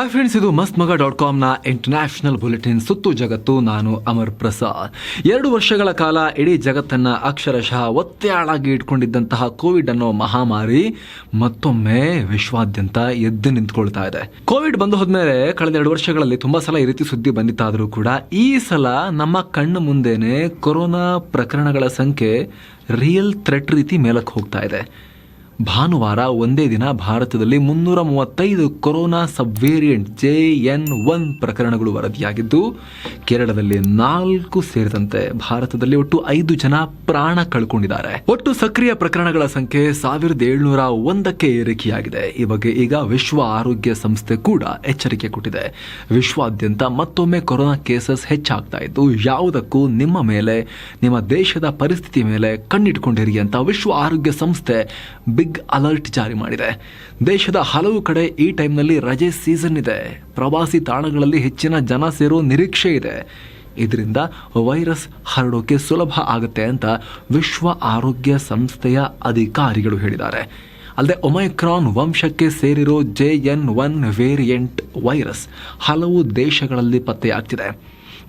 Hi friends ಇದು ಮಸ್ತ್ ಮಗ ಡಾಟ್ ಕಾಮ್ನ ಇಂಟರ್ನ್ಯಾಷನಲ್ ಬುಲೆಟಿನ್ ಸುತ್ತು ಜಗತ್ತು, ನಾನು ಅಮರ್ ಪ್ರಸಾದ್. ಎರಡು ವರ್ಷಗಳ ಕಾಲ ಇಡೀ ಜಗತ್ತನ್ನು ಅಕ್ಷರಶಃ ಒತ್ತೆಯಾಳಾಗಿ ಇಟ್ಕೊಂಡಿದ್ದಂತಹ ಕೋವಿಡ್ ಅನ್ನೋ ಮಹಾಮಾರಿ ಮತ್ತೊಮ್ಮೆ ವಿಶ್ವಾದ್ಯಂತ ಎದ್ದು ನಿಂತ್ಕೊಳ್ತಾ ಇದೆ. ಕೋವಿಡ್ ಬಂದು ಹೋದ್ಮೇಲೆ ಕಳೆದ ಎರಡು ವರ್ಷಗಳಲ್ಲಿ ತುಂಬಾ ಸಲ ಈ ರೀತಿ ಸುದ್ದಿ ಬಂದಿತ್ತಾದರೂ ಕೂಡ ಈ ಸಲ ನಮ್ಮ ಕಣ್ಣು ಮುಂದೆನೆ ಕೊರೋನಾ ಪ್ರಕರಣಗಳ ಸಂಖ್ಯೆ ರಿಯಲ್ ಥ್ರೆಟ್ ರೀತಿ ಮೇಲಕ್ಕೆ ಹೋಗ್ತಾ ಇದೆ. ಭಾನುವಾರ ಒಂದೇ ದಿನ ಭಾರತದಲ್ಲಿ ಮುನ್ನೂರ ಮೂವತ್ತೈದು corona sub variant J N one ಪ್ರಕರಣಗಳು ವರದಿಯಾಗಿದ್ದು, ಕೇರಳದಲ್ಲಿ ನಾಲ್ಕು ಸೇರಿದಂತೆ ಭಾರತದಲ್ಲಿ ಒಟ್ಟು ಐದು ಜನ ಪ್ರಾಣ ಕಳ್ಕೊಂಡಿದ್ದಾರೆ. ಒಟ್ಟು ಸಕ್ರಿಯ ಪ್ರಕರಣಗಳ ಸಂಖ್ಯೆ ಸಾವಿರದ ಏಳ್ನೂರ ಒಂದಕ್ಕೆ ಏರಿಕೆಯಾಗಿದೆ. ಈ ಬಗ್ಗೆ ಈಗ ವಿಶ್ವ ಆರೋಗ್ಯ ಸಂಸ್ಥೆ ಕೂಡ ಎಚ್ಚರಿಕೆ ಕೊಟ್ಟಿದೆ. ವಿಶ್ವಾದ್ಯಂತ ಮತ್ತೊಮ್ಮೆ ಕೊರೋನಾ ಕೇಸಸ್ ಹೆಚ್ಚಾಗ್ತಾ ಇದ್ದು, ಯಾವುದಕ್ಕೂ ನಿಮ್ಮ ಮೇಲೆ, ನಿಮ್ಮ ದೇಶದ ಪರಿಸ್ಥಿತಿ ಮೇಲೆ ಕಣ್ಣಿಟ್ಕೊಂಡಿರಿ ಅಂತ ವಿಶ್ವ ಆರೋಗ್ಯ ಸಂಸ್ಥೆ ಬಿಗ್ ಅಲರ್ಟ್ ಜಾರಿ ಮಾಡಿದೆ. ದೇಶದ ಹಲವು ಕಡೆ ಈ ಟೈಮ್ನಲ್ಲಿ ರಜೆ ಸೀಸನ್ ಇದೆ. ಪ್ರವಾಸಿ ತಾಣಗಳಲ್ಲಿ ಹೆಚ್ಚಿನ ಜನ ಸೇರೋ ನಿರೀಕ್ಷೆ ಇದೆ. ಇದರಿಂದ ವೈರಸ್ ಹರಡೋಕೆ ಸುಲಭ ಆಗುತ್ತೆ ಅಂತ ವಿಶ್ವ ಆರೋಗ್ಯ ಸಂಸ್ಥೆಯ ಅಧಿಕಾರಿಗಳು ಹೇಳಿದ್ದಾರೆ. ಅಲ್ಲದೆ ಒಮೈಕ್ರಾನ್ ವಂಶಕ್ಕೆ ಸೇರಿರೋ J N one variant virus ಹಲವು ದೇಶಗಳಲ್ಲಿ ಪತ್ತೆಯಾಗ್ತಿದೆ.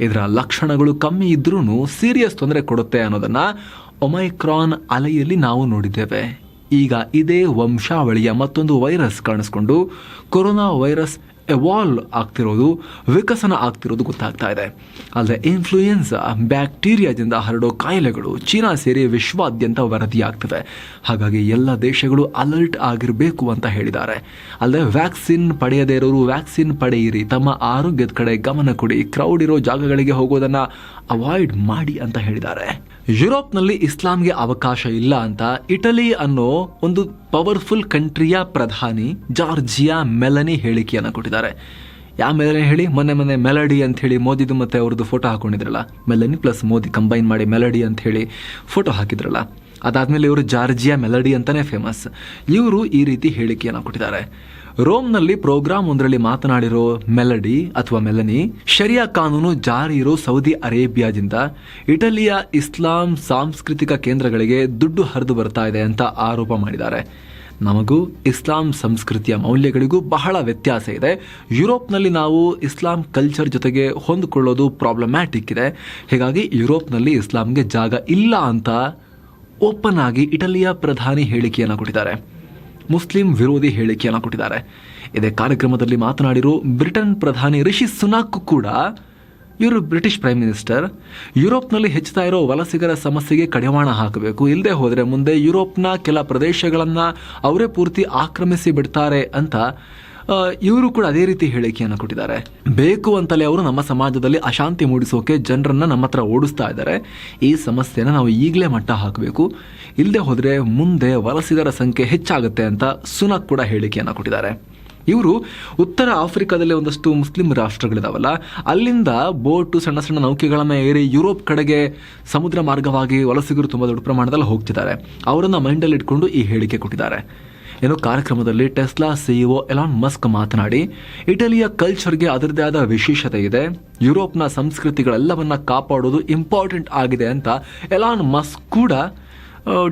ಇದರ ಲಕ್ಷಣಗಳು ಕಮ್ಮಿ ಇದ್ರೂ ಸೀರಿಯಸ್ ತೊಂದರೆ ಕೊಡುತ್ತೆ ಅನ್ನೋದನ್ನು ಒಮೈಕ್ರಾನ್ ಅಲೆಯಲ್ಲಿ ನಾವು ನೋಡಿದ್ದೇವೆ. ಈಗ ಇದೇ ವಂಶಾವಳಿಯ ಮತ್ತೊಂದು ವೈರಸ್ ಕಾಣಿಸ್ಕೊಂಡು ಕೊರೋನಾ ವೈರಸ್ ಎವಾಲ್ವ್ ಆಗ್ತಿರೋದು, ವಿಕಸನ ಆಗ್ತಿರೋದು ಗೊತ್ತಾಗ್ತಾ ಇದೆ. ಅಲ್ಲದೆ ಇನ್ಫ್ಲೂಯೆನ್ಸಾ ಬ್ಯಾಕ್ಟೀರಿಯಾದಿಂದ ಹರಡೋ ಕಾಯಿಲೆಗಳು ಚೀನಾ ಸೇರಿ ವಿಶ್ವಾದ್ಯಂತ ವರದಿಯಾಗ್ತವೆ. ಹಾಗಾಗಿ ಎಲ್ಲ ದೇಶಗಳು ಅಲರ್ಟ್ ಆಗಿರಬೇಕು ಅಂತ ಹೇಳಿದ್ದಾರೆ. ಅಲ್ಲದೆ ವ್ಯಾಕ್ಸಿನ್ ಪಡೆಯದೇ ಇರೋರು ವ್ಯಾಕ್ಸಿನ್ ಪಡೆಯಿರಿ, ತಮ್ಮ ಆರೋಗ್ಯದ ಕಡೆ ಗಮನ ಕೊಡಿ ಕ್ರೌಡ್ ಇರೋ ಜಾಗಗಳಿಗೆ ಹೋಗೋದನ್ನು ಅವಾಯ್ಡ್ ಮಾಡಿ ಅಂತ ಹೇಳಿದ್ದಾರೆ. ಯುರೋಪ್ನಲ್ಲಿ ಇಸ್ಲಾಂಗೆ ಅವಕಾಶ ಇಲ್ಲ ಅಂತ ಇಟಲಿ ಅನ್ನೋ ಒಂದು ಪವರ್ಫುಲ್ ಕಂಟ್ರಿಯ ಪ್ರಧಾನಿ ಜಾರ್ಜಿಯಾ ಮೆಲನಿ ಹೇಳಿಕೆಯನ್ನು ಕೊಟ್ಟಿದ್ದಾರೆ. ಯಾವ ಮೆಲನಿ ಹೇಳಿ, ಮೊನ್ನೆ ಮೊನ್ನೆ ಮೆಲಡಿ ಅಂತ ಹೇಳಿ ಮೋದಿದು ಮತ್ತೆ ಅವ್ರದ್ದು ಫೋಟೋ ಹಾಕೊಂಡಿದ್ರಲ್ಲ? ಮೆಲನಿ ಪ್ಲಸ್ ಮೋದಿ ಕಂಬೈನ್ ಮಾಡಿ ಮೆಲಡಿ ಅಂತ ಹೇಳಿ ಫೋಟೋ ಹಾಕಿದ್ರಲ್ಲ? ಅದಾದ್ಮೇಲೆ ಇವರು ಜಾರ್ಜಿಯಾ ಮೆಲಡಿ ಅಂತಾನೆ ಫೇಮಸ್ ಇವರು ಈ ರೀತಿ ಹೇಳಿಕೆಯನ್ನು ಕೊಟ್ಟಿದ್ದಾರೆ. ರೋಮ್ನಲ್ಲಿ ಪ್ರೋಗ್ರಾಂ ಒಂದರಲ್ಲಿ ಮಾತನಾಡಿರೋ ಮೆಲಡಿ ಅಥವಾ ಮೆಲನಿ, ಶರಿಯಾ ಕಾನೂನು ಜಾರಿ ಇರೋ ಸೌದಿ ಅರೇಬಿಯಾದಿಂದ ಇಟಲಿಯ ಇಸ್ಲಾಂ ಸಾಂಸ್ಕೃತಿಕ ಕೇಂದ್ರಗಳಿಗೆ ದುಡ್ಡು ಹರಿದು ಬರ್ತಾ ಇದೆ ಅಂತ ಆರೋಪ ಮಾಡಿದ್ದಾರೆ. ನಮಗೂ ಇಸ್ಲಾಂ ಸಂಸ್ಕೃತಿಯ ಮೌಲ್ಯಗಳಿಗೂ ಬಹಳ ವ್ಯತ್ಯಾಸ ಇದೆ. ಯುರೋಪ್ನಲ್ಲಿ ನಾವು ಇಸ್ಲಾಂ ಕಲ್ಚರ್ ಜೊತೆಗೆ ಹೊಂದಿಕೊಳ್ಳೋದು ಪ್ರಾಬ್ಲಮ್ಯಾಟಿಕ್ ಇದೆ. ಹೀಗಾಗಿ ಯುರೋಪ್ನಲ್ಲಿ ಇಸ್ಲಾಂಗೆ ಜಾಗ ಇಲ್ಲ ಅಂತ ಓಪನ್ ಆಗಿ ಇಟಲಿಯ ಪ್ರಧಾನಿ ಹೇಳಿಕೆಯನ್ನು ಕೊಟ್ಟಿದ್ದಾರೆ. ಮುಸ್ಲಿಂ ವಿರೋಧಿ ಹೇಳಿಕೆಯನ್ನು ಕೊಟ್ಟಿದ್ದಾರೆ. ಇದೇ ಕಾರ್ಯಕ್ರಮದಲ್ಲಿ ಮಾತನಾಡಿರೋ ಬ್ರಿಟನ್ ಪ್ರಧಾನಿ ರಿಷಿ ಸುನಾಕ್ ಕೂಡ ಇವರು ಬ್ರಿಟಿಷ್ ಪ್ರೈಮ್ ಮಿನಿಸ್ಟರ್. ಯುರೋಪ್ನಲ್ಲಿ ಹೆಚ್ಚುತ್ತಾ ಇರೋ ವಲಸಿಗರ ಸಮಸ್ಯೆಗೆ ಕಡಿವಾಣ ಹಾಕಬೇಕು. ಇಲ್ಲದೆ ಹೋದರೆ ಮುಂದೆ ಯುರೋಪ್ನ ಕೆಲ ಪ್ರದೇಶಗಳನ್ನು ಅವರೇ ಪೂರ್ತಿ ಆಕ್ರಮಿಸಿ ಬಿಡ್ತಾರೆ ಅಂತ ಇವರು ಕೂಡ ಅದೇ ರೀತಿ ಹೇಳಿಕೆಯನ್ನು ಕೊಟ್ಟಿದ್ದಾರೆ. ಬೇಕು ಅಂತಲೇ ಅವರು ನಮ್ಮ ಸಮಾಜದಲ್ಲಿ ಅಶಾಂತಿ ಮೂಡಿಸೋಕೆ ಜನರನ್ನು ನಮ್ಮ ಹತ್ರ ಓಡಿಸ್ತಾ ಇದ್ದಾರೆ. ಈ ಸಮಸ್ಯೆನ ನಾವು ಈಗಲೇ ಮಟ್ಟ ಹಾಕಬೇಕು. ಇಲ್ಲದೆ ಹೋದರೆ ಮುಂದೆ ವಲಸಿಗರ ಸಂಖ್ಯೆ ಹೆಚ್ಚಾಗುತ್ತೆ ಅಂತ ಸುನಕ್ ಕೂಡ ಹೇಳಿಕೆಯನ್ನು ಕೊಟ್ಟಿದ್ದಾರೆ. ಇವರು ಉತ್ತರ ಆಫ್ರಿಕಾದಲ್ಲಿ ಒಂದಷ್ಟು ಮುಸ್ಲಿಂ ರಾಷ್ಟ್ರಗಳಿದಾವಲ್ಲ, ಅಲ್ಲಿಂದ ಬೋಟು ಸಣ್ಣ ಸಣ್ಣ ನೌಕೆಗಳನ್ನು ಏರಿ ಯುರೋಪ್ ಕಡೆಗೆ ಸಮುದ್ರ ಮಾರ್ಗವಾಗಿ ವಲಸಿಗರು ತುಂಬ ದೊಡ್ಡ ಪ್ರಮಾಣದಲ್ಲಿ ಹೋಗ್ತಿದ್ದಾರೆ. ಅವರನ್ನು ಮೈಂಡಲ್ಲಿ ಇಟ್ಕೊಂಡು ಈ ಹೇಳಿಕೆ ಕೊಟ್ಟಿದ್ದಾರೆ. ಏನೋ ಕಾರ್ಯಕ್ರಮದಲ್ಲಿ ಟೆಸ್ಲಾ ಸಿಇಒ ಎಲಾನ್ ಮಸ್ಕ್ ಮಾತನಾಡಿ, ಇಟಲಿಯ ಕಲ್ಚರ್ಗೆ ಅದರದೇ ಆದ ವಿಶೇಷತೆ ಇದೆ. ಯುರೋಪ್ನ ಸಂಸ್ಕೃತಿಗಳೆಲ್ಲವನ್ನ ಕಾಪಾಡೋದು ಇಂಪಾರ್ಟೆಂಟ್ ಆಗಿದೆ ಅಂತ ಎಲಾನ್ ಮಸ್ಕ್ ಕೂಡ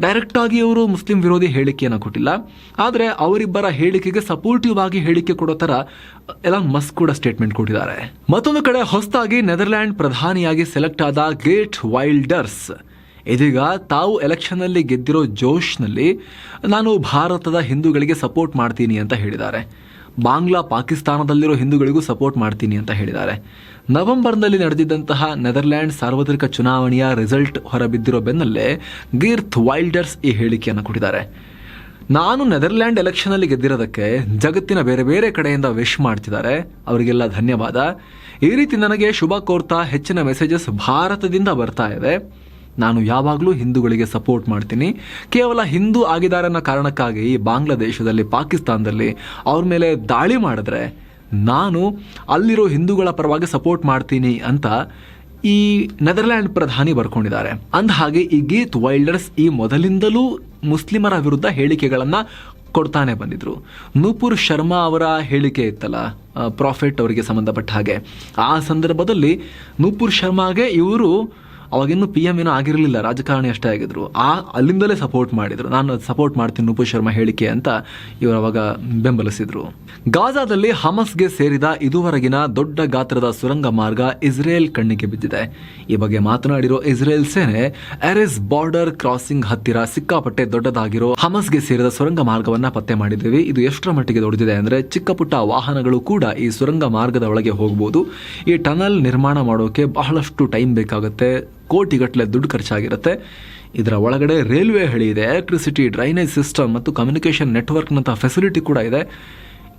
ಡೈರೆಕ್ಟ್ ಆಗಿ ಅವರು ಮುಸ್ಲಿಂ ವಿರೋಧಿ ಹೇಳಿಕೆಯನ್ನು ಕೊಟ್ಟಿಲ್ಲ. ಆದರೆ ಅವರಿಬ್ಬರ ಹೇಳಿಕೆಗೆ ಸಪೋರ್ಟಿವ್ ಆಗಿ ಹೇಳಿಕೆ ಕೊಡೋ ತರ ಎಲಾನ್ ಮಸ್ಕ್ ಕೂಡ ಸ್ಟೇಟ್ಮೆಂಟ್ ಕೊಟ್ಟಿದ್ದಾರೆ. ಮತ್ತೊಂದು ಕಡೆ ಹೊಸದಾಗಿ ನೆದರ್ಲ್ಯಾಂಡ್ ಪ್ರಧಾನಿಯಾಗಿ ಸೆಲೆಕ್ಟ್ ಆದ ಗೇಟ್ ವೈಲ್ಡರ್ಸ್. ಇದೀಗ ತಾವು ಎಲೆಕ್ಷನ್ನಲ್ಲಿ ಗೆದ್ದಿರೋ ಜೋಶ್ನಲ್ಲಿ ನಾನು ಭಾರತದ ಹಿಂದೂಗಳಿಗೆ ಸಪೋರ್ಟ್ ಮಾಡ್ತೀನಿ ಅಂತ ಹೇಳಿದ್ದಾರೆ. ಬಾಂಗ್ಲಾ ಪಾಕಿಸ್ತಾನದಲ್ಲಿರೋ ಹಿಂದೂಗಳಿಗೂ ಸಪೋರ್ಟ್ ಮಾಡ್ತೀನಿ ಅಂತ ಹೇಳಿದ್ದಾರೆ. ನವೆಂಬರ್ನಲ್ಲಿ ನಡೆದಿದ್ದಂತಹ ನೆದರ್ಲ್ಯಾಂಡ್ ಸಾರ್ವತ್ರಿಕ ಚುನಾವಣೆಯ ರಿಸಲ್ಟ್ ಹೊರಬಿದ್ದಿರೋ ಬೆನ್ನಲ್ಲೇ ಗೀರ್ತ್ ವೈಲ್ಡರ್ಸ್ ಈ ಹೇಳಿಕೆಯನ್ನು ಕೊಟ್ಟಿದ್ದಾರೆ. ನಾನು ನೆದರ್ಲ್ಯಾಂಡ್ ಎಲೆಕ್ಷನಲ್ಲಿ ಗೆದ್ದಿರೋದಕ್ಕೆ ಜಗತ್ತಿನ ಬೇರೆ ಬೇರೆ ಕಡೆಯಿಂದ ವಿಶ್ ಮಾಡ್ತಿದ್ದಾರೆ. ಅವರಿಗೆಲ್ಲ ಧನ್ಯವಾದ. ಈ ರೀತಿ ನನಗೆ ಶುಭ ಕೋರ್ತಾ ಹೆಚ್ಚಿನ ಮೆಸೇಜಸ್ ಭಾರತದಿಂದ ಬರ್ತಾ ಇದೆ. ನಾನು ಯಾವಾಗಲೂ ಹಿಂದೂಗಳಿಗೆ ಸಪೋರ್ಟ್ ಮಾಡ್ತೀನಿ. ಕೇವಲ ಹಿಂದೂ ಆಗಿದ್ದಾರೆ ಅನ್ನೋ ಕಾರಣಕ್ಕಾಗಿ ಬಾಂಗ್ಲಾದೇಶದಲ್ಲಿ, ಪಾಕಿಸ್ತಾನದಲ್ಲಿ ಅವ್ರ ಮೇಲೆ ದಾಳಿ ಮಾಡಿದ್ರೆ ನಾನು ಅಲ್ಲಿರೋ ಹಿಂದೂಗಳ ಪರವಾಗಿ ಸಪೋರ್ಟ್ ಮಾಡ್ತೀನಿ ಅಂತ ಈ ನೆದರ್ಲ್ಯಾಂಡ್ ಪ್ರಧಾನಿ ಬರ್ಕೊಂಡಿದ್ದಾರೆ. ಅಂದ ಹಾಗೆ ಈ ಗೀತ್ ವೈಲ್ಡರ್ಸ್ ಈ ಮೊದಲಿಂದಲೂ ಮುಸ್ಲಿಮರ ವಿರುದ್ಧ ಹೇಳಿಕೆಗಳನ್ನು ಕೊಡ್ತಾನೆ ಬಂದಿದ್ರು. ನೂಪುರ್ ಶರ್ಮಾ ಅವರ ಹೇಳಿಕೆ ಇತ್ತಲ್ಲ ಪ್ರಾಫಿಟ್ ಅವರಿಗೆ ಸಂಬಂಧಪಟ್ಟ ಹಾಗೆ. ಆ ಸಂದರ್ಭದಲ್ಲಿ ನೂಪುರ್ ಶರ್ಮಾಗೆ ಇವರು ಅವಾಗಿನ್ನೂ ಪಿ ಎಂ ಏನೂ ಆಗಿರಲಿಲ್ಲ, ರಾಜಕಾರಣಿ ಅಷ್ಟೇ ಆಗಿದ್ರು. ಆ, ಅಲ್ಲಿಂದಲೇ ಸಪೋರ್ಟ್ ಮಾಡಿದ್ರು. ನಾನು ಸಪೋರ್ಟ್ ಮಾಡ್ತೀನಿ ನುಪು ಶರ್ಮಾ ಹೇಳಿಕೆ ಅಂತ ಇವರು ಅವಾಗ ಬೆಂಬಲಿಸಿದ್ರು. ಗಾಜಾದಲ್ಲಿ ಹಮಸ್ಗೆ ಸೇರಿದ ಇದುವರೆಗಿನ ದೊಡ್ಡ ಗಾತ್ರದ ಸುರಂಗ ಮಾರ್ಗ ಇಸ್ರೇಲ್ ಕಣ್ಣಿಗೆ ಬಿದ್ದಿದೆ. ಈ ಬಗ್ಗೆ ಮಾತನಾಡಿರೋ ಇಸ್ರೇಲ್ ಸೇನೆ ಎರೆಸ್ ಬಾರ್ಡರ್ ಕ್ರಾಸಿಂಗ್ ಹತ್ತಿರ ಸಿಕ್ಕಾಪಟ್ಟೆ ದೊಡ್ಡದಾಗಿರೋ ಹಮಸ್ಗೆ ಸೇರಿದ ಸುರಂಗ ಮಾರ್ಗವನ್ನ ಪತ್ತೆ ಮಾಡಿದ್ದೀವಿ. ಇದು ಎಷ್ಟರ ಮಟ್ಟಿಗೆ ದೊಡ್ಡದಿದೆ ಅಂದ್ರೆ ಚಿಕ್ಕ ಪುಟ್ಟ ವಾಹನಗಳು ಕೂಡ ಈ ಸುರಂಗ ಮಾರ್ಗದ ಒಳಗೆ ಹೋಗಬಹುದು ಈ ಟನಲ್ ನಿರ್ಮಾಣ ಮಾಡೋಕೆ ಬಹಳಷ್ಟು ಟೈಮ್ ಬೇಕಾಗುತ್ತೆ. ಕೋಟಿಗಟ್ಟಲೆ ದುಡ್ಡು ಖರ್ಚಾಗಿರುತ್ತೆ. ಇದರ ಒಳಗಡೆ ರೈಲ್ವೆ ಹಳಿ ಇದೆ ಎಲೆಕ್ಟ್ರಿಸಿಟಿ ಡ್ರೈನೇಜ್ ಸಿಸ್ಟಮ್ ಮತ್ತು ಕಮ್ಯುನಿಕೇಷನ್ ನೆಟ್ವರ್ಕ್ನಂಥ ಫೆಸಿಲಿಟಿ ಕೂಡ ಇದೆ.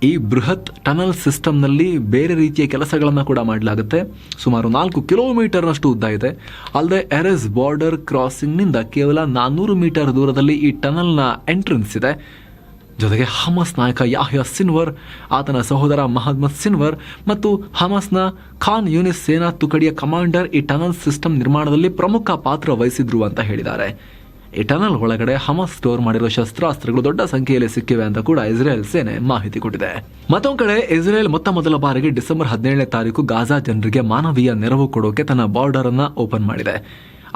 ಈ ಬೃಹತ್ ಟನಲ್ ಸಿಸ್ಟಮ್ನಲ್ಲಿ ಬೇರೆ ರೀತಿಯ ಕೆಲಸಗಳನ್ನು ಕೂಡ ಮಾಡಲಾಗುತ್ತೆ. ಸುಮಾರು ನಾಲ್ಕು ಕಿಲೋಮೀಟರ್ನಷ್ಟು ಉದ್ದ ಇದೆ. ಅಲ್ಲದೆ ಎರೆಸ್ ಬಾರ್ಡರ್ ಕ್ರಾಸಿಂಗ್ನಿಂದ ಕೇವಲ ನಾನ್ನೂರು ಮೀಟರ್ ದೂರದಲ್ಲಿ ಈ ಟನಲ್ನ ಎಂಟ್ರೆನ್ಸ್ ಇದೆ. ಜೊತೆಗೆ ಹಮಸ್ ನಾಯಕ ಯಾಹ್ಯ ಸಿನ್ವರ್, ಆತನ ಸಹೋದರ ಮಹಮ್ಮದ್ ಸಿನ್ವರ್ ಮತ್ತು ಹಮಸ್ನ ಖಾನ್ ಯೂನಿಸ್ ಸೇನಾ ತುಕಡಿಯ ಕಮಾಂಡರ್ ಈ ಟನಲ್ ಸಿಸ್ಟಮ್ ನಿರ್ಮಾಣದಲ್ಲಿ ಪ್ರಮುಖ ಪಾತ್ರ ವಹಿಸಿದ್ರು ಅಂತ ಹೇಳಿದ್ದಾರೆ. ಈ ಟನಲ್ ಒಳಗಡೆ ಹಮಸ್ ಸ್ಟೋರ್ ಮಾಡಿರೋ ಶಸ್ತ್ರಾಸ್ತ್ರಗಳು ದೊಡ್ಡ ಸಂಖ್ಯೆಯಲ್ಲಿ ಸಿಕ್ಕಿವೆ ಅಂತ ಕೂಡ ಇಸ್ರೇಲ್ ಸೇನೆ ಮಾಹಿತಿ ಕೊಟ್ಟಿದೆ. ಮತ್ತೊಂದು ಕಡೆ, ಇಸ್ರೇಲ್ ಮೊತ್ತ ಮೊದಲ ಬಾರಿಗೆ ಡಿಸೆಂಬರ್ ಹದಿನೇಳನೇ ತಾರೀಕು ಗಾಜಾ ಜನರಿಗೆ ಮಾನವೀಯ ನೆರವು ಕೊಡೋಕೆ ತನ್ನ ಬಾರ್ಡರ್ ಅನ್ನ ಓಪನ್ ಮಾಡಿದೆ.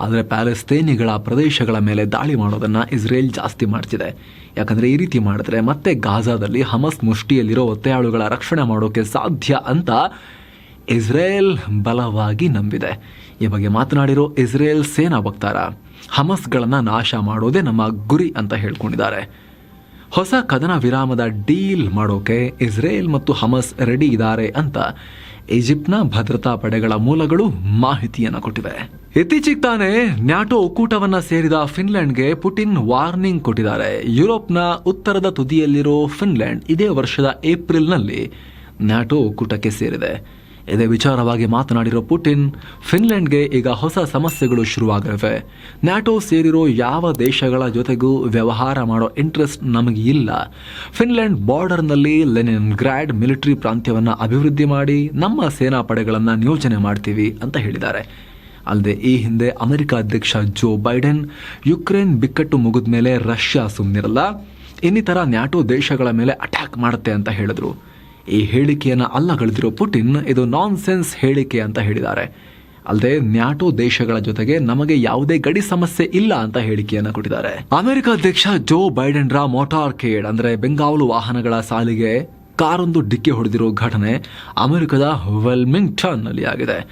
ಆದರೆ ಪ್ಯಾಲೆಸ್ತೇನಿಗಳ ಪ್ರದೇಶಗಳ ಮೇಲೆ ದಾಳಿ ಮಾಡೋದನ್ನು ಇಸ್ರೇಲ್ ಜಾಸ್ತಿ ಮಾಡ್ತಿದೆ. ಯಾಕಂದರೆ ಈ ರೀತಿ ಮಾಡಿದ್ರೆ ಮತ್ತೆ ಗಾಜಾದಲ್ಲಿ ಹಮಸ್ ಮುಷ್ಟಿಯಲ್ಲಿರೋ ಒತ್ತೆಯಾಳುಗಳ ರಕ್ಷಣೆ ಮಾಡೋಕ್ಕೆ ಸಾಧ್ಯ ಅಂತ ಇಸ್ರೇಲ್ ಬಲವಾಗಿ ನಂಬಿದೆ. ಈ ಬಗ್ಗೆ ಮಾತನಾಡಿರೋ ಇಸ್ರೇಲ್ ಸೇನಾ ವಕ್ತಾರ, ಹಮಸ್ಗಳನ್ನು ನಾಶ ಮಾಡೋದೇ ನಮ್ಮ ಗುರಿ ಅಂತ ಹೇಳ್ಕೊಂಡಿದ್ದಾರೆ. ಹೊಸ ಕದನ ವಿರಾಮದ ಡೀಲ್ ಮಾಡೋಕೆ ಇಸ್ರೇಲ್ ಮತ್ತು ಹಮಸ್ ರೆಡಿ ಇದ್ದಾರೆ ಅಂತ ಈಜಿಪ್ಟ್ನ ಭದ್ರತಾ ಪಡೆಗಳ ಮೂಲಗಳು ಮಾಹಿತಿಯನ್ನು ಕೊಟ್ಟಿವೆ. ಇತ್ತೀಚೆಗೆ ತಾನೇ ನ್ಯಾಟೋ ಒಕ್ಕೂಟವನ್ನ ಸೇರಿದ ಫಿನ್ಲೆಂಡ್ಗೆ ಪುಟಿನ್ ವಾರ್ನಿಂಗ್ ಕೊಟ್ಟಿದ್ದಾರೆ. ಯುರೋಪ್ನ ಉತ್ತರದ ತುದಿಯಲ್ಲಿರೋ ಫಿನ್ಲೆಂಡ್ ಇದೇ ವರ್ಷದ ಏಪ್ರಿಲ್ನಲ್ಲಿ ನ್ಯಾಟೋ ಒಕ್ಕೂಟಕ್ಕೆ ಸೇರಿದೆ. ಇದೇ ವಿಚಾರವಾಗಿ ಮಾತನಾಡಿರೋ ಪುಟಿನ್, ಫಿನ್ಲೆಂಡ್ಗೆ ಈಗ ಹೊಸ ಸಮಸ್ಯೆಗಳು ಶುರುವಾಗಿವೆ ನ್ಯಾಟೋ ಸೇರಿರೋ ಯಾವ ದೇಶಗಳ ಜೊತೆಗೂ ವ್ಯವಹಾರ ಮಾಡೋ ಇಂಟ್ರೆಸ್ಟ್ ನಮಗೆ ಇಲ್ಲ. ಫಿನ್ಲೆಂಡ್ ಬಾರ್ಡರ್ನಲ್ಲಿ ಲೆನಿನ್ ಗ್ರಾಡ್ ಮಿಲಿಟರಿ ಪ್ರಾಂತ್ಯವನ್ನು ಅಭಿವೃದ್ಧಿ ಮಾಡಿ ನಮ್ಮ ಸೇನಾ ಪಡೆಗಳನ್ನು ನಿಯೋಜನೆ ಮಾಡ್ತೀವಿ ಅಂತ ಹೇಳಿದ್ದಾರೆ. ಅಲ್ಲದೆ ಈ ಹಿಂದೆ ಅಮೆರಿಕ ಅಧ್ಯಕ್ಷ ಜೋ ಬೈಡೆನ್, ಯುಕ್ರೇನ್ ಬಿಕ್ಕಟ್ಟು ಮುಗಿದ ಮೇಲೆ ರಷ್ಯಾ ಸುಮ್ಮನಿರಲ್ಲ ಇನ್ನಿತರ ನ್ಯಾಟೋ ದೇಶಗಳ ಮೇಲೆ ಅಟ್ಯಾಕ್ ಮಾಡುತ್ತೆ ಅಂತ ಹೇಳಿದ್ರು. ಈ ಹೇಳಿಕೆಯನ್ನು ಅಲ್ಲಗಳೆದಿರೋ ಪುಟಿನ್ ಇದು ನಾನ್ ಸೆನ್ಸ್ ಹೇಳಿಕೆ ಅಂತ ಹೇಳಿದ್ದಾರೆ. ಅಲ್ಲದೆ ನ್ಯಾಟೋ ದೇಶಗಳ ಜೊತೆಗೆ ನಮಗೆ ಯಾವುದೇ ಗಡಿ ಸಮಸ್ಯೆ ಇಲ್ಲ ಅಂತ ಹೇಳಿಕೆಯನ್ನು ಕೊಟ್ಟಿದ್ದಾರೆ. ಅಮೆರಿಕ ಅಧ್ಯಕ್ಷ ಜೋ ಬೈಡೆನ್ ರ ಮೋಟಾರ್ ಕೇಡ್ ಅಂದ್ರೆ ಬೆಂಗಾವಲು ವಾಹನಗಳ ಸಾಲಿಗೆ ಕಾರೊಂದು ಡಿಕ್ಕಿ ಹೊಡೆದಿರೋ ಘಟನೆ ಅಮೆರಿಕದ ವೆಲ್ಮಿಂಗ್ಟನ್ನಲ್ಲಿ ಆಗಿದೆ.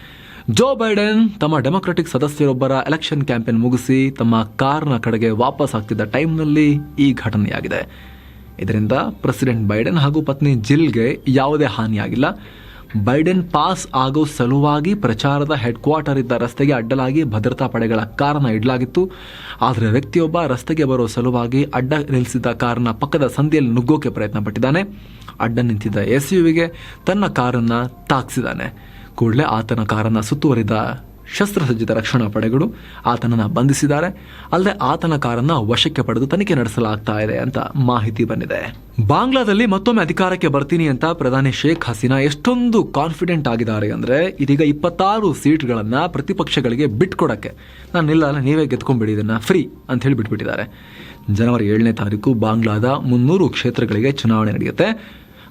ಜೋ ಬೈಡೆನ್ ತಮ್ಮ ಡೆಮೊಕ್ರೆಟಿಕ್ ಸದಸ್ಯರೊಬ್ಬರ ಎಲೆಕ್ಷನ್ ಕ್ಯಾಂಪೇನ್ ಮುಗಿಸಿ ತಮ್ಮ ಕಾರ್ನ ಕಡೆಗೆ ವಾಪಸ್ ಆಗ್ತಿದ್ದ ಟೈಮ್ನಲ್ಲಿ ಈ ಘಟನೆಯಾಗಿದೆ. ಇದರಿಂದ ಪ್ರೆಸಿಡೆಂಟ್ ಬೈಡನ್ ಹಾಗೂ ಪತ್ನಿ ಜಿಲ್ಗೆ ಯಾವುದೇ ಹಾನಿಯಾಗಿಲ್ಲ. ಬೈಡನ್ ಪಾಸ್ ಆಗೋ ಸಲುವಾಗಿ ಪ್ರಚಾರದ ಹೆಡ್ ಕ್ವಾರ್ಟರ್ ಇದ್ದ ರಸ್ತೆಗೆ ಅಡ್ಡಲಾಗಿ ಭದ್ರತಾ ಪಡೆಗಳ ಕಾರನ್ನ ಇಡಲಾಗಿತ್ತು. ಆದರೆ ವ್ಯಕ್ತಿಯೊಬ್ಬ ರಸ್ತೆಗೆ ಬರೋ ಸಲುವಾಗಿ ಅಡ್ಡ ನಿಲ್ಲಿಸಿದ್ದ ಕಾರನ್ನ ಪಕ್ಕದ ಸಂದಿಯಲ್ಲಿ ನುಗ್ಗೋಕೆ ಪ್ರಯತ್ನ ಪಟ್ಟಿದ್ದಾನೆ ಅಡ್ಡ ನಿಂತಿದ್ದ ಎಸ್ ಯುವಿಗೆ ತನ್ನ ಕಾರನ್ನ ತಾಕ್ಸಿದ್ದಾನೆ. ಕೂಡಲೇ ಆತನ ಕಾರನ್ನ ಸುತ್ತುವರಿದ ಶಸ್ತ್ರಸಜ್ಜಿತ ರಕ್ಷಣಾ ಪಡೆಗಳು ಆತನನ್ನು ಬಂಧಿಸಿದ್ದಾರೆ. ಅಲ್ಲದೆ ಆತನ ಕಾರನ್ನ ವಶಕ್ಕೆ ಪಡೆದು ತನಿಖೆ ನಡೆಸಲಾಗ್ತಾ ಇದೆ ಅಂತ ಮಾಹಿತಿ ಬಂದಿದೆ. ಬಾಂಗ್ಲಾದಲ್ಲಿ ಮತ್ತೊಮ್ಮೆ ಅಧಿಕಾರಕ್ಕೆ ಬರ್ತೀನಿ ಅಂತ ಪ್ರಧಾನಿ ಶೇಖ್ ಹಸೀನಾ ಎಷ್ಟೊಂದು ಕಾನ್ಫಿಡೆಂಟ್ ಆಗಿದ್ದಾರೆ ಅಂದ್ರೆ ಇದೀಗ ಇಪ್ಪತ್ತಾರು ಸೀಟ್ಗಳನ್ನ ಪ್ರತಿಪಕ್ಷಗಳಿಗೆ ಬಿಟ್ಕೊಡಕ್ಕೆ ನಾನು ಇಲ್ಲಲ್ಲ ನೀವೇ ಗೆದ್ಕೊಂಡ್ಬಿಡಿ ಇದನ್ನ ಫ್ರೀ ಅಂತ ಹೇಳಿ ಬಿಟ್ಬಿಟ್ಟಿದ್ದಾರೆ. ಜನವರಿ ಏಳನೇ ತಾರೀಕು ಬಾಂಗ್ಲಾದ ಮುನ್ನೂರು ಕ್ಷೇತ್ರಗಳಿಗೆ ಚುನಾವಣೆ ನಡೆಯುತ್ತೆ.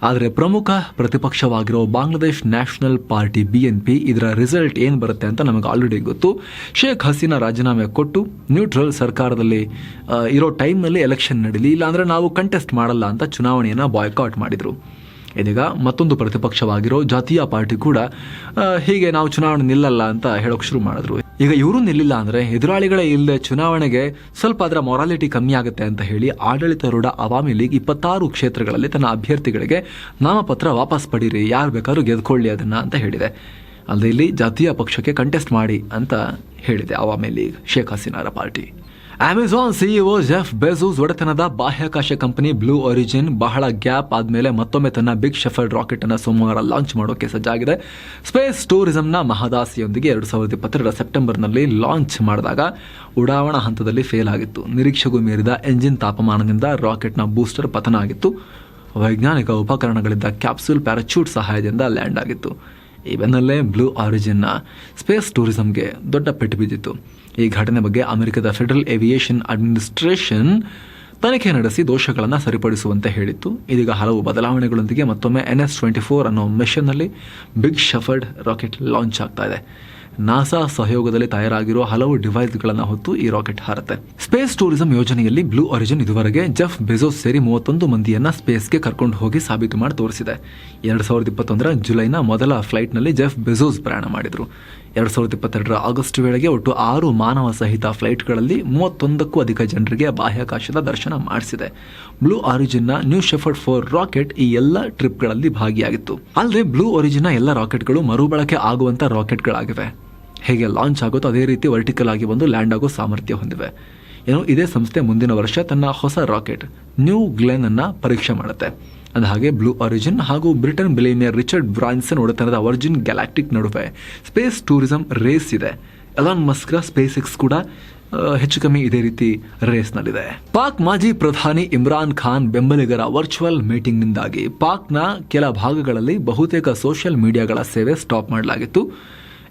ಆದರೆ ಪ್ರಮುಖ ಪ್ರತಿಪಕ್ಷವಾಗಿರೋ Bangladesh national party B N P ಇದರ ರಿಸಲ್ಟ್ ಏನು ಬರುತ್ತೆ ಅಂತ ನಮಗೆ ಆಲ್ರೆಡಿ ಗೊತ್ತು. ಶೇಖ್ ಹಸೀನಾ ರಾಜೀನಾಮೆ ಕೊಟ್ಟು ನ್ಯೂಟ್ರಲ್ ಸರ್ಕಾರದಲ್ಲಿ ಇರೋ ಟೈಮ್ನಲ್ಲಿ ಎಲೆಕ್ಷನ್ ನಡೀಲಿ, ಇಲ್ಲಾಂದರೆ ನಾವು ಕಂಟೆಸ್ಟ್ ಮಾಡಲ್ಲ ಅಂತ ಚುನಾವಣೆಯನ್ನು ಬಾಯ್ಕಾಟ್ ಮಾಡಿದರು. ಇದೀಗ ಮತ್ತೊಂದು ಪ್ರತಿಪಕ್ಷವಾಗಿರೋ ಜಾತೀಯ ಪಾರ್ಟಿ ಕೂಡ ಹೀಗೆ ನಾವು ಚುನಾವಣೆ ನಿಲ್ಲಲ್ಲ ಅಂತ ಹೇಳೋಕೆ ಶುರು ಮಾಡಿದ್ರು. ಈಗ ಇವರು ನಿಲ್ಲಿಲ್ಲ ಅಂದರೆ ಎದುರಾಳಿಗಳೇ ಇಲ್ಲದೆ ಚುನಾವಣೆಗೆ ಸ್ವಲ್ಪ ಅದರ ಮೊರಾಲಿಟಿ ಕಮ್ಮಿ ಆಗುತ್ತೆ ಅಂತ ಹೇಳಿ ಆಡಳಿತಾರೂಢ ಅವಾಮಿ ಲೀಗ್ ಇಪ್ಪತ್ತಾರು ಕ್ಷೇತ್ರಗಳಲ್ಲಿ ತನ್ನ ಅಭ್ಯರ್ಥಿಗಳಿಗೆ ನಾಮಪತ್ರ ವಾಪಸ್ ಪಡೀರಿ. ಯಾರು ಬೇಕಾದ್ರೂ ಗೆದ್ಕೊಳ್ಳಿ ಅದನ್ನು ಅಂತ ಹೇಳಿದೆ. ಅಲ್ಲದೆ ಇಲ್ಲಿ ಜಾತೀಯ ಪಕ್ಷಕ್ಕೆ ಕಂಟೆಸ್ಟ್ ಮಾಡಿ ಅಂತ ಹೇಳಿದೆ Awami league, Sheikh ಹಸೀನಾರ party. Amazon CEO Jeff Bezos ಒಡೆತನದ ಬಾಹ್ಯಾಕಾಶ ಕಂಪನಿ ಬ್ಲೂ ಒರಿಜಿನ್ ಬಹಳ ಗ್ಯಾಪ್ ಆದಮೇಲೆ ಮತ್ತೊಮ್ಮೆ ತನ್ನ ಬಿಗ್ ಶೆಫರ್ಡ್ ರಾಕೆಟ್ ಅನ್ನು ಸೋಮವಾರ ಲಾಂಚ್ ಮಾಡೋಕೆ ಸಜ್ಜಾಗಿದೆ. ಸ್ಪೇಸ್ ಟೂರಿಸಂನ ಮಹದಾಸಿಯೊಂದಿಗೆ ಎರಡು ಸಾವಿರದ ಇಪ್ಪತ್ತೆರಡರ ಸೆಪ್ಟೆಂಬರ್ನಲ್ಲಿ ಲಾಂಚ್ ಮಾಡಿದಾಗ ಉಡಾವಣಾ ಹಂತದಲ್ಲಿ ಫೇಲ್ ಆಗಿತ್ತು. ನಿರೀಕ್ಷೆಗೂ ಮೀರಿದ ಎಂಜಿನ್ ತಾಪಮಾನದಿಂದ ರಾಕೆಟ್ನ ಬೂಸ್ಟರ್ ಪತನ ಆಗಿತ್ತು. ವೈಜ್ಞಾನಿಕ ಉಪಕರಣಗಳಿದ್ದ ಕ್ಯಾಪ್ಸೂಲ್ ಪ್ಯಾರಾಚೂಟ್ ಸಹಾಯದಿಂದ ಲ್ಯಾಂಡ್ ಆಗಿತ್ತು. ಈ ಬೆನ್ನಲ್ಲೇ ಬ್ಲೂ ಆರಿಜಿನ್ನ ಸ್ಪೇಸ್ ಟೂರಿಸಂಗೆ ದೊಡ್ಡ ಪೆಟ್ಟು ಬಿದ್ದಿತ್ತು ಈ ಘಟನೆ ಬಗ್ಗೆ ಅಮೆರಿಕದ ಫೆಡರಲ್ ಏವಿಯೇಷನ್ ಅಡ್ಮಿನಿಸ್ಟ್ರೇಷನ್ ತನಿಖೆ ನಡೆಸಿ ದೋಷಗಳನ್ನು ಸರಿಪಡಿಸುವಂತೆ ಹೇಳಿತ್ತು. ಇದೀಗ ಹಲವು ಬದಲಾವಣೆಗಳೊಂದಿಗೆ ಮತ್ತೊಮ್ಮೆ ಎನ್ ಎಸ್ ಟ್ವೆಂಟಿ ಫೋರ್ ಅನ್ನೋ ಮಿಷನ್ನಲ್ಲಿ ಬಿಗ್ ಶಫರ್ಡ್ ರಾಕೆಟ್ ಲಾಂಚ್ ಆಗ್ತಾ ಇದೆ. ನಾಸಾ ಸಹಯೋಗದಲ್ಲಿ ತಯಾರಾಗಿರುವ ಹಲವು ಡಿವೈಸ್ಗಳನ್ನು ಹೊತ್ತು ಈ ರಾಕೆಟ್ ಹಾರುತ್ತೆ. ಸ್ಪೇಸ್ ಟೂರಿಸಂ ಯೋಜನೆಯಲ್ಲಿ ಬ್ಲೂ ಒರಿಜಿನ್ ಇದುವರೆಗೆ ಜೆಫ್ ಬೆಜೋಸ್ ಸೇರಿ ಮೂವತ್ತೊಂದು ಮಂದಿಯನ್ನ ಸ್ಪೇಸ್ಗೆ ಕರ್ಕೊಂಡು ಹೋಗಿ ಸಾಬೀತು ಮಾಡಿ ತೋರಿಸಿದೆ. ಎರಡು ಸಾವಿರದ ಇಪ್ಪತ್ತೊಂದರ ಜುಲೈನ ಮೊದಲ ಫ್ಲೈಟ್ನಲ್ಲಿ ಜೆಫ್ ಬೆಜೋಸ್ ಪ್ರಯಾಣ ಮಾಡಿದರು. ಎರಡು ಸಾವಿರದ ಇಪ್ಪತ್ತೆರಡರ ಆಗಸ್ಟ್ ವೇಳೆಗೆ ಒಟ್ಟು ಆರು ಮಾನವ ಸಹಿತ ಫ್ಲೈಟ್ಗಳಲ್ಲಿ ಮೂವತ್ತೊಂದಕ್ಕೂ ಅಧಿಕ ಜನರಿಗೆ ಬಾಹ್ಯಾಕಾಶದ ದರ್ಶನ ಮಾಡಿಸಿದೆ. ಬ್ಲೂ ಆರಿಜಿನ್ನ ನ್ಯೂ ಶೆಫರ್ಡ್ ಫೋರ್ ರಾಕೆಟ್ ಈ ಎಲ್ಲ ಟ್ರಿಪ್ಗಳಲ್ಲಿ ಭಾಗಿಯಾಗಿತ್ತು. ಅಲ್ಲದೆ ಬ್ಲೂ ಒರಿಜಿನ್ನ ಎಲ್ಲ ರಾಕೆಟ್ಗಳು ಮರುಬಳಕೆ ಆಗುವಂಥ ರಾಕೆಟ್ಗಳಾಗಿವೆ. ಹೇಗೆ ಲಾಂಚ್ ಆಗುತ್ತೋ ಅದೇ ರೀತಿ ವರ್ಟಿಕಲ್ ಆಗಿ ಬಂದು ಲ್ಯಾಂಡ್ ಆಗೋ ಸಾಮರ್ಥ್ಯ ಹೊಂದಿವೆ. ಏನು ಇದೇ ಸಂಸ್ಥೆ ಮುಂದಿನ ವರ್ಷ ತನ್ನ ಹೊಸ ರಾಕೆಟ್ ನ್ಯೂ ಗ್ಲೆನ್ ಅನ್ನು ಪರೀಕ್ಷೆ ಮಾಡುತ್ತೆ. ಅಂದ ಹಾಗೆ ಬ್ಲೂ ಒರಿಜಿನ್ ಹಾಗೂ ಬ್ರಿಟನ್ ಬಿಲೇನಿಯರ್ ರಿಚರ್ಡ್ ಬ್ರಾನ್ಸನ್ ಒಡೆತನದ ವರ್ಜಿನ್ ಗ್ಯಾಲಾಕ್ಟಿಕ್ ನಡುವೆ ಸ್ಪೇಸ್ ಟೂರಿಸಂ ರೇಸ್ ಇದೆ. ಎಲಾನ್ ಮಸ್ಕ್ರ ಸ್ಪೇಸ್ ಎಕ್ಸ್ ಕೂಡ ಹೆಚ್ಚು ಕಮ್ಮಿ ಇದೇ ರೀತಿ ರೇಸ್ನಲ್ಲಿದೆ. ಪಾಕ್ ಮಾಜಿ ಪ್ರಧಾನಿ ಇಮ್ರಾನ್ ಖಾನ್ ಬೆಂಬಲಿಗರ ವರ್ಚುವಲ್ ಮೀಟಿಂಗ್ನಿಂದಾಗಿ ಪಾಕ್ನ ಕೆಲ ಭಾಗಗಳಲ್ಲಿ ಬಹುತೇಕ ಸೋಷಿಯಲ್ ಮೀಡಿಯಾಗಳ ಸೇವೆ ಸ್ಟಾಪ್ ಮಾಡಲಾಗಿತ್ತು.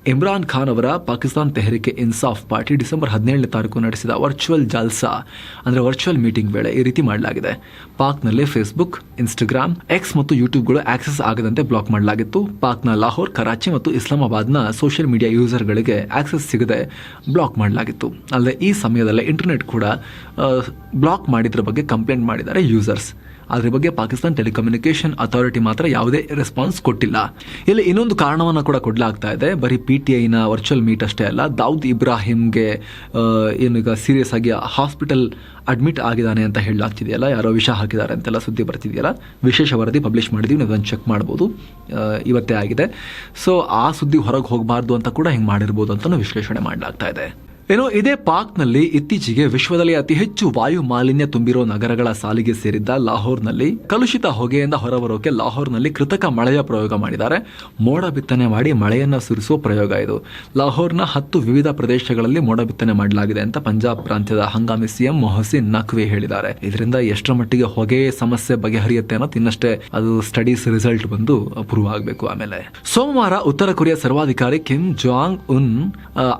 ಇಮ್ರಾನ್ ಖಾನ್ ಅವರ ಪಾಕಿಸ್ತಾನ್ ತೆಹರಿಕೆ ಇನ್ಸಾಫ್ ಪಾರ್ಟಿ ಡಿಸೆಂಬರ್ ಹದಿನೇಳನೇ ತಾರೀಕು ನಡೆಸಿದ ವರ್ಚುವಲ್ ಜಾಲ್ಸಾ, ಅಂದರೆ ವರ್ಚುವಲ್ ಮೀಟಿಂಗ್ ವೇಳೆ ಈ ರೀತಿ ಮಾಡಲಾಗಿದೆ. ಪಾಕ್ನಲ್ಲಿ ಫೇಸ್ಬುಕ್, ಇನ್ಸ್ಟಾಗ್ರಾಮ್ ಎಕ್ಸ್ ಮತ್ತು ಯೂಟ್ಯೂಬ್ಗಳು ಆಕ್ಸೆಸ್ ಆಗದಂತೆ ಬ್ಲಾಕ್ ಮಾಡಲಾಗಿತ್ತು. ಪಾಕ್ನ ಲಾಹೋರ್, ಕರಾಚಿ ಮತ್ತು ಇಸ್ಲಾಮಾಬಾದ್ನ ಸೋಷಿಯಲ್ ಮೀಡಿಯಾ ಯೂಸರ್ಗಳಿಗೆ ಆಕ್ಸೆಸ್ ಸಿಗದೆ ಬ್ಲಾಕ್ ಮಾಡಲಾಗಿತ್ತು. ಅಲ್ಲದೆ ಈ ಸಮಯದಲ್ಲೇ ಇಂಟರ್ನೆಟ್ ಕೂಡ ಬ್ಲಾಕ್ ಮಾಡಿದ್ರ ಬಗ್ಗೆ ಕಂಪ್ಲೇಂಟ್ ಮಾಡಿದ್ದಾರೆ ಯೂಸರ್ಸ್. ಅದ್ರ ಬಗ್ಗೆ ಪಾಕಿಸ್ತಾನ್ ಟೆಲಿಕಮ್ಯುನಿಕೇಶನ್ ಅಥಾರಿಟಿ ಮಾತ್ರ ಯಾವುದೇ ರೆಸ್ಪಾನ್ಸ್ ಕೊಟ್ಟಿಲ್ಲ. ಇಲ್ಲಿ ಇನ್ನೊಂದು ಕಾರಣವನ್ನು ಕೂಡ ಕೊಡಲಾಗ್ತಾ ಇದೆ. ಬರೀ ಪಿ ಟಿ ಐನ ವರ್ಚುವಲ್ ಮೀಟ್ ಅಷ್ಟೇ ಅಲ್ಲ, ದಾವೂದ್ ಇಬ್ರಾಹಿಂಗೆ ಏನೀಗ ಸೀರಿಯಸ್ ಆಗಿ ಹಾಸ್ಪಿಟಲ್ ಅಡ್ಮಿಟ್ ಆಗಿದ್ದಾನೆ ಅಂತ ಹೇಳಲಾಗ್ತಿದೆಯಲ್ಲ, ಯಾರೋ ವಿಷ ಹಾಕಿದ್ದಾರೆ ಅಂತೆಲ್ಲ ಸುದ್ದಿ ಬರ್ತಿದೆಯಲ್ಲ, ವಿಶೇಷ ವರದಿ ಪಬ್ಲಿಷ್ ಮಾಡಿದೀವಿ, ನೀವು ಅದನ್ನು ಚೆಕ್ ಮಾಡ್ಬೋದು. ಇವತ್ತೇ ಆಗಿದೆ. ಸೊ ಆ ಸುದ್ದಿ ಹೊರಗೆ ಹೋಗಬಾರ್ದು ಅಂತ ಕೂಡ ಹಿಂಗೆ ಮಾಡಿರ್ಬೋದು ಅಂತಲೂ ವಿಶ್ಲೇಷಣೆ ಮಾಡಲಾಗ್ತಾ ಇದೆ. ಏನೋ ಇದೇ ಪಾಕ್ನಲ್ಲಿ ಇತ್ತೀಚೆಗೆ ವಿಶ್ವದಲ್ಲಿ ಅತಿ ಹೆಚ್ಚು ವಾಯು ಮಾಲಿನ್ಯ ತುಂಬಿರೋ ನಗರಗಳ ಸಾಲಿಗೆ ಸೇರಿದ್ದ ಲಾಹೋರ್ನಲ್ಲಿ ಕಲುಷಿತ ಹೊಗೆಯಿಂದ ಹೊರಬರೋಕೆ ಲಾಹೋರ್ನಲ್ಲಿ ಕೃತಕ ಮಳೆಯ ಪ್ರಯೋಗ ಮಾಡಿದ್ದಾರೆ. ಮೋಡ ಬಿತ್ತನೆ ಮಾಡಿ ಮಳೆಯನ್ನ ಸುರಿಸುವ ಪ್ರಯೋಗ ಇದು. ಲಾಹೋರ್ನ ಹತ್ತು ವಿವಿಧ ಪ್ರದೇಶಗಳಲ್ಲಿ ಮೋಡ ಬಿತ್ತನೆ ಮಾಡಲಾಗಿದೆ ಅಂತ ಪಂಜಾಬ್ ಪ್ರಾಂತ್ಯದ ಹಂಗಾಮಿ ಸಿಎಂ ಮೊಹಸಿನ್ ನಖ್ವಿ ಹೇಳಿದ್ದಾರೆ. ಇದರಿಂದ ಎಷ್ಟರ ಮಟ್ಟಿಗೆ ಹೊಗೆ ಸಮಸ್ಯೆ ಬಗೆಹರಿಯುತ್ತೆ ಅನ್ನೋದು ಇನ್ನಷ್ಟೇ ಅದು ಸ್ಟಡೀಸ್ ರಿಸಲ್ಟ್ ಬಂದು ಪ್ರೂವ್ ಆಗಬೇಕು ಆಮೇಲೆ. ಸೋಮವಾರ ಉತ್ತರ ಕೊರಿಯಾ ಸರ್ವಾಧಿಕಾರಿ ಕಿಮ್ ಜಾಂಗ್ ಉನ್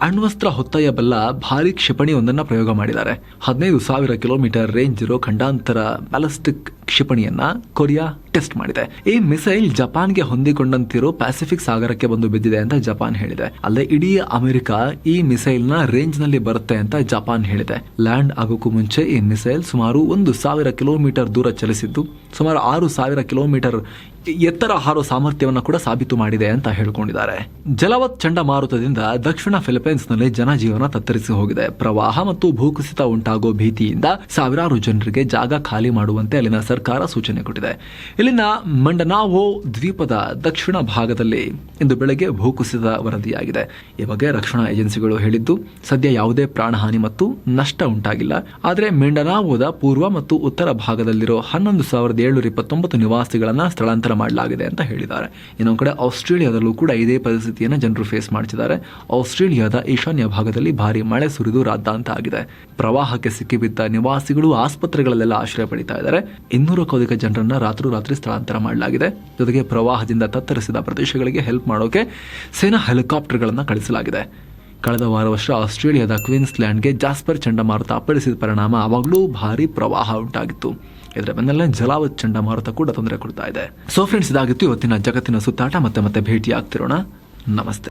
ಅಣ್ವಸ್ತ್ರ ಅಣ್ವಸ್ತ್ರ ಹೊತ್ತೊಯ್ಯಬಲ್ಲ ಭಾರಿ ಕ್ಷಿಪಣಿಯೊಂದನ್ನು ಪ್ರಯೋಗ ಮಾಡಿದ್ದಾರೆ. ಹದಿನೈದು ಸಾವಿರ ಕಿಲೋಮೀಟರ್ ರೇಂಜ್ ಇರೋ ಖಂಡಾಂತರ ಬ್ಯಾಲಿಸ್ಟಿಕ್ ಕ್ಷಿಪಣಿಯನ್ನ ಕೊರಿಯಾ ಟೆಸ್ಟ್ ಮಾಡಿದೆ. ಈ ಮಿಸೈಲ್ ಜಪಾನ್ಗೆ ಹೊಂದಿಕೊಂಡಂತಿರೋ ಪ್ಯಾಸಿಫಿಕ್ ಸಾಗರಕ್ಕೆ ಬಂದು ಬಿದ್ದಿದೆ ಅಂತ ಜಪಾನ್ ಹೇಳಿದೆ. ಅಲ್ಲದೆ ಇಡೀ ಅಮೆರಿಕ ಈ ಮಿಸೈಲ್ನ ರೇಂಜ್ನಲ್ಲಿ ಬರುತ್ತೆ ಅಂತ ಜಪಾನ್ ಹೇಳಿದೆ. ಲ್ಯಾಂಡ್ ಆಗೋಕ್ಕೂ ಮುಂಚೆ ಈ ಮಿಸೈಲ್ ಸುಮಾರು ಒಂದು ಸಾವಿರ ಕಿಲೋಮೀಟರ್ ದೂರ ಚಲಿಸಿದ್ದು, ಸುಮಾರು ಆರು ಸಾವಿರ ಕಿಲೋಮೀಟರ್ ಎತ್ತರ ಹಾರೋ ಸಾಮರ್ಥ್ಯವನ್ನು ಕೂಡ ಸಾಬೀತು ಮಾಡಿದೆ ಅಂತ ಹೇಳ್ಕೊಂಡಿದ್ದಾರೆ. ಜಲವತ್ ಚಂಡಮಾರುತದಿಂದ ದಕ್ಷಿಣ ಫಿಲಿಪೈನ್ಸ್ನಲ್ಲಿ ಜನಜೀವನ ತತ್ತರಿಸಿ ಹೋಗಿದೆ. ಪ್ರವಾಹ ಮತ್ತು ಭೂಕುಸಿತ ಉಂಟಾಗೋ ಭೀತಿಯಿಂದ ಸಾವಿರಾರು ಜನರಿಗೆ ಜಾಗ ಖಾಲಿ ಮಾಡುವಂತೆ ಅಲ್ಲಿನ ಸರ್ಕಾರ ಸೂಚನೆ ಕೊಟ್ಟಿದೆ. ಇಲ್ಲಿನ ಮಂಡನಾವೋ ದ್ವೀಪದ ದಕ್ಷಿಣ ಭಾಗದಲ್ಲಿ ಇಂದು ಬೆಳಗ್ಗೆ ಭೂಕುಸಿತ ವರದಿಯಾಗಿದೆ. ಈ ಬಗ್ಗೆ ರಕ್ಷಣಾ ಏಜೆನ್ಸಿಗಳು ಹೇಳಿದ್ದು, ಸದ್ಯ ಯಾವುದೇ ಪ್ರಾಣಹಾನಿ ಮತ್ತು ನಷ್ಟ ಉಂಟಾಗಿಲ್ಲ. ಆದರೆ ಮೆಂಡನಾವೋದ ಪೂರ್ವ ಮತ್ತು ಉತ್ತರ ಭಾಗದಲ್ಲಿರೋ ಹನ್ನೊಂದು ಸಾವಿರದ ಏಳ್ನೂರ ಇಪ್ಪತ್ತೊಂಬತ್ತು ನಿವಾಸಿಗಳನ್ನ ಸ್ಥಳಾಂತರ ಮಾಡಲಾಗಿದೆ ಅಂತ ಹೇಳಿದ್ದಾರೆ. ಇನ್ನೊಂದು ಕಡೆ ಆಸ್ಟ್ರೇಲಿಯಾದಲ್ಲೂ ಕೂಡ ಇದೇ ಪರಿಸ್ಥಿತಿಯನ್ನು ಜನರು ಫೇಸ್ ಮಾಡ್ತಿದ್ದಾರೆ. ಆಸ್ಟ್ರೇಲಿಯಾದ ಈಶಾನ್ಯ ಭಾಗದಲ್ಲಿ ಭಾರಿ ಮಳೆ ಸುರಿದು ರಾದ್ದಾಂತ ಆಗಿದೆ. ಪ್ರವಾಹಕ್ಕೆ ಸಿಕ್ಕಿಬಿದ್ದ ನಿವಾಸಿಗಳು ಆಸ್ಪತ್ರೆಗಳಲ್ಲೆಲ್ಲ ಆಶ್ರಯ ಪಡಿತಾ ಇದ್ದಾರೆ. ಇನ್ನೂರಕ್ಕೂ ಅಧಿಕ ಜನರನ್ನ ರಾತ್ರೋರಾತ್ರಿ ಸ್ಥಳಾಂತರ ಮಾಡಲಾಗಿದೆ. ಜೊತೆಗೆ ಪ್ರವಾಹದಿಂದ ತತ್ತರಿಸಿದ ಪ್ರದೇಶಗಳಿಗೆ ಹೆಲ್ಪ್ ಮಾಡೋಕೆ ಸೇನಾ ಹೆಲಿಕಾಪ್ಟರ್ಗಳನ್ನು ಕಳಿಸಲಾಗಿದೆ. ಕಳೆದ ವಾರ ವರ್ಷ ಆಸ್ಟ್ರೇಲಿಯಾದ ಕ್ವೀನ್ಸ್ಲ್ಯಾಂಡ್ಗೆ ಜಾಸ್ಪರ್ ಚಂಡಮಾರುತ ಅಪ್ಪಳಿಸಿದ ಪರಿಣಾಮ ಆವಾಗಲೂ ಭಾರಿ ಪ್ರವಾಹ ಉಂಟಾಗಿತ್ತು. ಇದರ ಬೆನ್ನಲ್ಲೇ ಜಲಾವತ್ ಚಂಡಮಾರುತ ಕೂಡ ತೊಂದರೆ ಕೊಡ್ತಾ ಇದೆ. ಸೊ ಫ್ರೆಂಡ್ಸ್ ಇದಾಗಿತ್ತು ಇವತ್ತಿನ ಜಗತ್ತಿನ ಸುತ್ತಾಟ. ಮತ್ತೆ ಮತ್ತೆ ಭೇಟಿ ಆಗ್ತಿರೋಣ ನಮಸ್ತೆ.